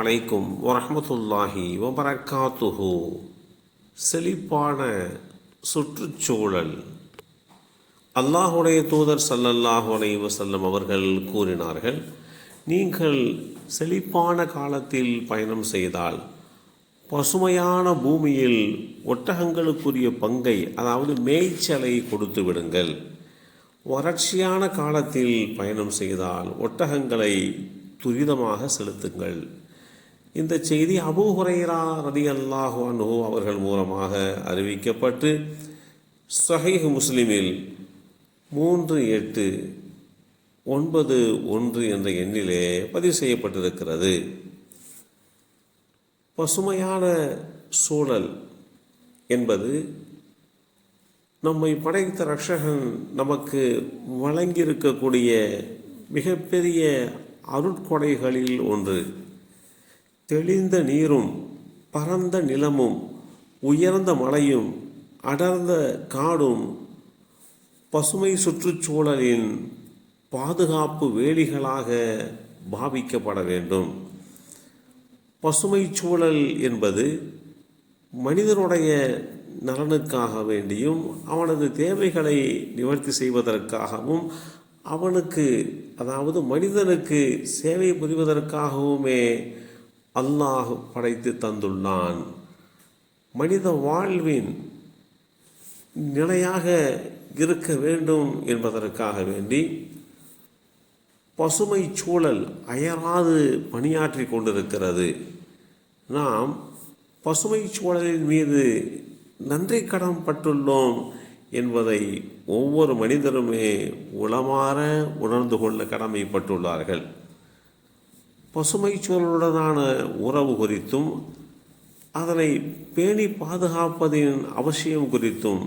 அலைக்கும் வரமத்துல்லாஹி வபரக்காத்துஹு. செழிப்பான சுற்றுச்சூழல். அல்லாஹுடைய தூதர் ஸல்லல்லாஹு அலைஹி வஸல்லம் அவர்கள் கூறினார்கள் நீங்கள் செழிப்பான காலத்தில் பயணம் செய்தால் பசுமையான பூமியில் ஒட்டகங்களுக்குரிய பங்கை அதாவது மேய்ச்சலை கொடுத்து விடுங்கள். வறட்சியான காலத்தில் பயணம் செய்தால் ஒட்டகங்களை துரிதமாக செலுத்துங்கள். இந்த செய்தி அபூ ஹுரைரா ரதி அல்லாஹு அவர்கள் மூலமாக அறிவிக்கப்பட்டு சஹீஹ் முஸ்லிமில் மூன்று எட்டு ஒன்பது ஒன்று என்ற எண்ணிலே பதிவு செய்யப்பட்டிருக்கிறது. பசுமையான சூழல் என்பது நம்மை படைத்த ரஷகன் நமக்கு வழங்கியிருக்கக்கூடிய மிகப்பெரிய அருட்கொடைகளில் ஒன்று. தெளிந்த நீரும் பரந்த நிலமும் உயர்ந்த மலையும் அடர்ந்த காடும் பசுமை சுற்றுச்சூழலின் பாதுகாப்பு வேலிகளாக பாவிக்கப்பட வேண்டும். பசுமை சூழல் என்பது மனிதனுடைய நலனுக்காக வேண்டியும் அவனது தேவைகளை நிவர்த்தி செய்வதற்காகவும் அவனுக்கு அதாவது மனிதனுக்கு சேவை புரிவதற்காகவுமே அல்லாஹ் படைத்து தந்துள்ளான். மனித வாழ்வின் நிலையாக இருக்க வேண்டும் என்பதற்காக வேண்டி பசுமை சூழல் அயராது பணியாற்றி கொண்டிருக்கிறது. நாம் பசுமை சூழலின் மீது நன்றி கடன் பட்டுள்ளோம் என்பதை ஒவ்வொரு மனிதருமே உளமாற உணர்ந்து கொள்ள கடமைப்பட்டுள்ளார்கள். பசுமை சூழலுடனான உறவு குறித்தும் அதனை பேணி பாதுகாப்பதின் அவசியம் குறித்தும்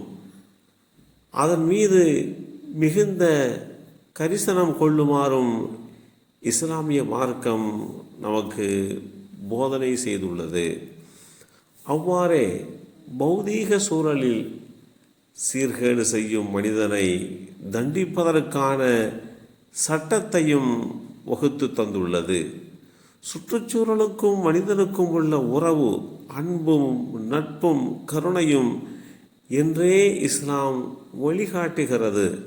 அதன் மீது மிகுந்த கரிசனம் கொள்ளுமாறும் இஸ்லாமிய மார்க்கம் நமக்கு போதனை செய்துள்ளது. அவ்வாறே பௌதீக சூழலில் சீர்கேடு செய்யும் மனிதனை தண்டிப்பதற்கான சட்டத்தையும் வகுத்து தந்துள்ளது. சுற்றுச்சூழலுக்கும் மனிதனுக்கும் உள்ள உறவு அன்பும் நட்பும் கருணையும் என்றே இஸ்லாம் வழிகாட்டுகிறது.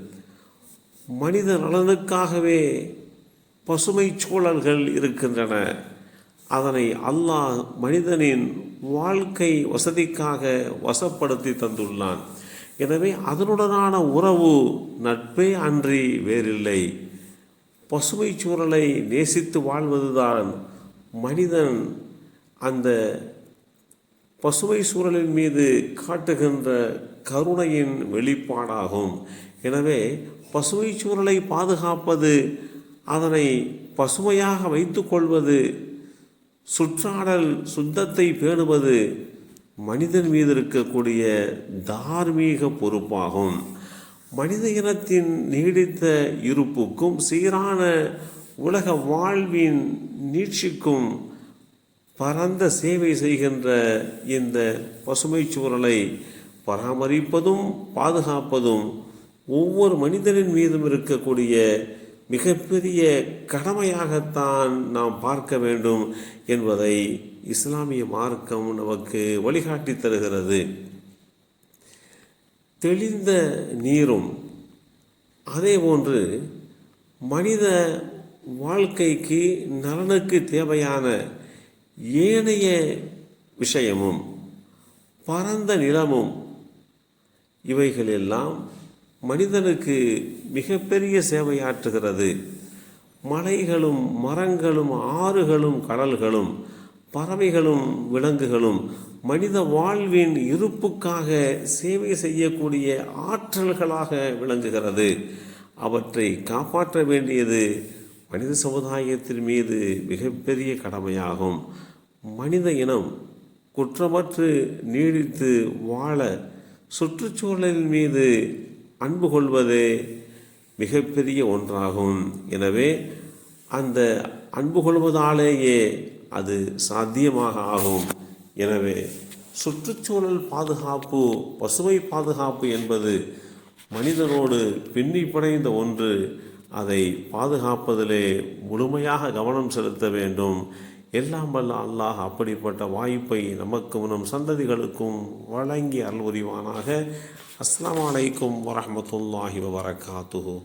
மனித நலனுக்காகவே பசுமை சூழல்கள் இருக்கின்றன. அதனை அல்லாஹ் மனிதனின் வாழ்க்கை வசதிக்காக வசப்படுத்தி தந்துள்ளான். எனவே அதனுடனான உறவு நட்பே அன்றி வேறில்லை. பசுமை சூழலை நேசித்து வாழ்வதுதான் மனிதன் அந்த பசுமை சூழலின் மீது காட்டுகின்ற கருணையின் வெளிப்பாடாகும். எனவே பசுமை சூழலை பாதுகாப்பது அதனை பசுமையாக வைத்துக்கொள்வது சுற்றாடல் சுத்தத்தை பேணுவது மனிதன் மீது இருக்கக்கூடிய தார்மீக பொறுப்பாகும். மனித இனத்தின் நீடித்த இருப்புக்கும் சீரான உலக வாழ்வின் நீட்சிக்கும் பரந்த சேவை செய்கின்ற இந்த பசுமை சூழலை பராமரிப்பதும் பாதுகாப்பதும் ஒவ்வொரு மனிதனின் மீதும் இருக்கக்கூடிய மிகப்பெரிய கடமையாகத்தான் நாம் பார்க்க வேண்டும் என்பதை இஸ்லாமிய மார்க்கம் நமக்கு வழிகாட்டி தருகிறது. தெளிந்த நீரும் அதே போன்று மனித வாழ்க்கைக்கு நலனுக்கு தேவையான ஏனைய விஷயமும் பரந்த நிலமும் இவைகளெல்லாம் மனிதனுக்கு மிகப்பெரிய சேவையாற்றுகிறது. மலைகளும் மரங்களும் ஆறுகளும் கடல்களும் பறவைகளும் விலங்குகளும் மனித வாழ்வின் இருப்புக்காக சேவை செய்யக்கூடிய ஆற்றல்களாக விளங்குகிறது. அவற்றை காப்பாற்ற வேண்டியது மனித சமுதாயத்தின் மீது மிகப்பெரிய கடமையாகும். மனித இனம் குற்றமற்று நீடித்து வாழ சுற்றுச்சூழலின் மீது அன்பு கொள்வதே மிகப்பெரிய ஒன்றாகும். எனவே அந்த அன்பு கொள்வதாலேயே அது சாத்தியமாக ஆகும். எனவே சுற்றுச்சூழல் பாதுகாப்பு பசுமை பாதுகாப்பு என்பது மனிதனோடு பின்னி பிணைந்த ஒன்று. அதை பாதுகாப்பதிலே முழுமையாக கவனம் செலுத்த வேண்டும். எல்லாம் வல்ல அல்லாஹ் அப்படிப்பட்ட வாய்ப்பை நமக்கும் நம் சந்ததிகளுக்கும் வழங்கி அருள்புரிவானாக அஸ்லாம் அலைக்கும் வரமத்துல்லாஹி வபரகாத்துஹு.